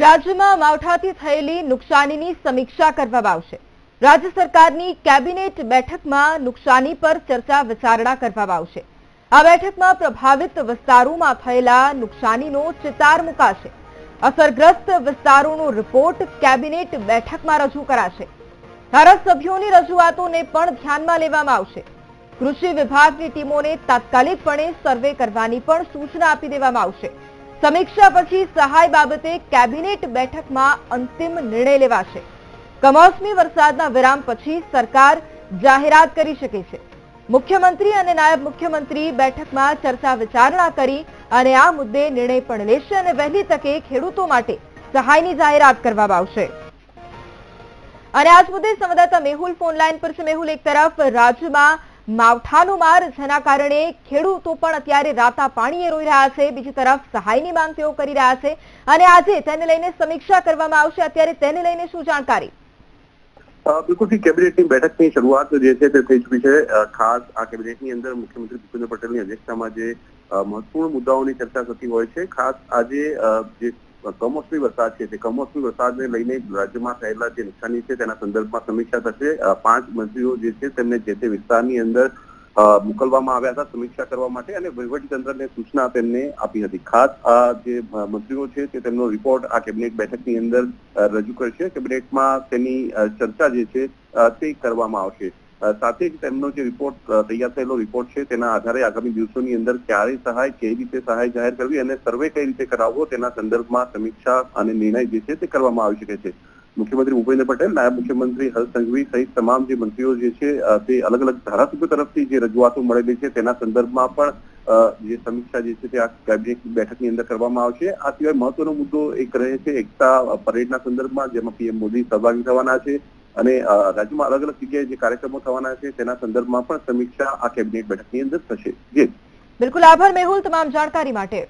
રાજ્યમાં માવઠાથી થયેલી નુકસાનીની સમીક્ષા કરવામાં આવશે. રાજ્ય સરકારની કેબિનેટ બેઠકમાં નુકસાની પર ચર્ચા વિચારણા કરવામાં આવશે. આ બેઠકમાં પ્રભાવિત વિસ્તારોમાં થયેલા નુકસાનીનો ચિતાર મુકાશે. અસરગ્રસ્ત વિસ્તારોનો રિપોર્ટ કેબિનેટ બેઠકમાં રજૂ કરાશે. ધારાસભ્યોની રજૂઆતોને પણ ધ્યાનમાં લેવામાં આવશે. કૃષિ વિભાગની ટીમોને તાત્કાલિકપણે સર્વે કરવાની પણ સૂચના આપી દેવામાં આવશે. સમીક્ષા પછી સહાય બાબતે કેબિનેટ બેઠકમાં અંતિમ નિર્ણય લેવાશે. કમોસમી વરસાદના વિરામ પછી સરકાર જાહેરાત કરી શકે છે. મુખ્યમંત્રી અને નાયબ મુખ્યમંત્રી બેઠકમાં ચર્ચા વિચારણા કરી અને આ મુદ્દે નિર્ણય પણ લેશે અને વહેલી તકે ખેડૂતો માટે સહાયની જાહેરાત કરવામાં આવશે. અને આજ મુદ્દે સંવાદદાતા મેહુલ ફોન લાઈન પર છે. મેહુલ, એક તરફ રાજ્યમાં માવઠાનો માર જેના કારણે ખેડૂતો પણ અત્યારે રાતા પાણીએ રોઈ રહ્યા છે. બીજી તરફ સહાયની માંગ તેઓ કરી રહ્યા છે અને આજે તેને લઈને સમીક્ષા કરવામાં આવશે. અત્યારે તેને લઈને શું જાણકારી? બિલકુલથી કેબિનેટની બેઠકની શરૂઆત જે છે તે થઈ ચૂકી છે. ખાસ આ કેબિનેટની અંદર મુખ્યમંત્રી ભૂપેન્દ્ર પટેલની અધ્યક્ષતામાં જે મહત્વપૂર્ણ મુદ્દાઓની ચર્ચા થતી હોય છે. ખાસ આજે જે કમોસમી વરસાદ છે તે કમોસમી વરસાદને લઈને રાજ્યમાં થયેલા જે નુકસાની છે તેના સંદર્ભમાં સમીક્ષા થશે. પાંચ મંત્રીઓ જે છે તેમને જે તે વિસ્તારની અંદર મોકલવામાં આવ્યા હતા સમીક્ષા કરવા માટે અને વહીવટીતંત્રને સૂચના તેમને આપી હતી. ખાસ આ જે મંત્રીઓ છે તે તેમનો રિપોર્ટ આ કેબિનેટ બેઠકની અંદર રજૂ કરશે. કેબિનેટમાં તેની ચર્ચા જે છે તે કરવામાં આવશે. સાથે જ તેમનો જે રિપોર્ટ તૈયાર થયેલો રિપોર્ટ છે, તેના આધારે આગામી દિવસોની અંદર ક્યારે સહાય, કેવી રીતે સહાય જાહેર કરવી અને સર્વે કઈ રીતે કરાવવો, તેના સંદર્ભમાં સમીક્ષા અને નિર્ણય જે છે તે કરવામાં આવી શકે છે. મુખ્યમંત્રી ભૂપેન્દ્ર પટેલ, નાયબ મુખ્યમંત્રી હર્ષ સંઘવી સહિત તમામ જે મંત્રીઓ જે છે તે અલગ અલગ ધારાસભ્યો તરફથી જે રજૂઆતો મળેલી છે, તેના સંદર્ભમાં પણ જે સમીક્ષા જે છે તે આ કેબિનેટ બેઠકની અંદર કરવામાં આવશે. આ સિવાય મહત્વનો મુદ્દો એક રહે છે એકતા પરેડના સંદર્ભમાં, જેમાં પીએમ મોદી સહભાગી થવાના છે. અને રાજ્યમાં અલગ અલગ જગ્યાએ જે કાર્યક્રમો થવાના છે, તેના સંદર્ભમાં પણ સમીક્ષા આ કેબિનેટ બેઠકની અંદર થશે. જી. બિલકુલ આભાર મેહુલ તમામ જાણકારી માટે.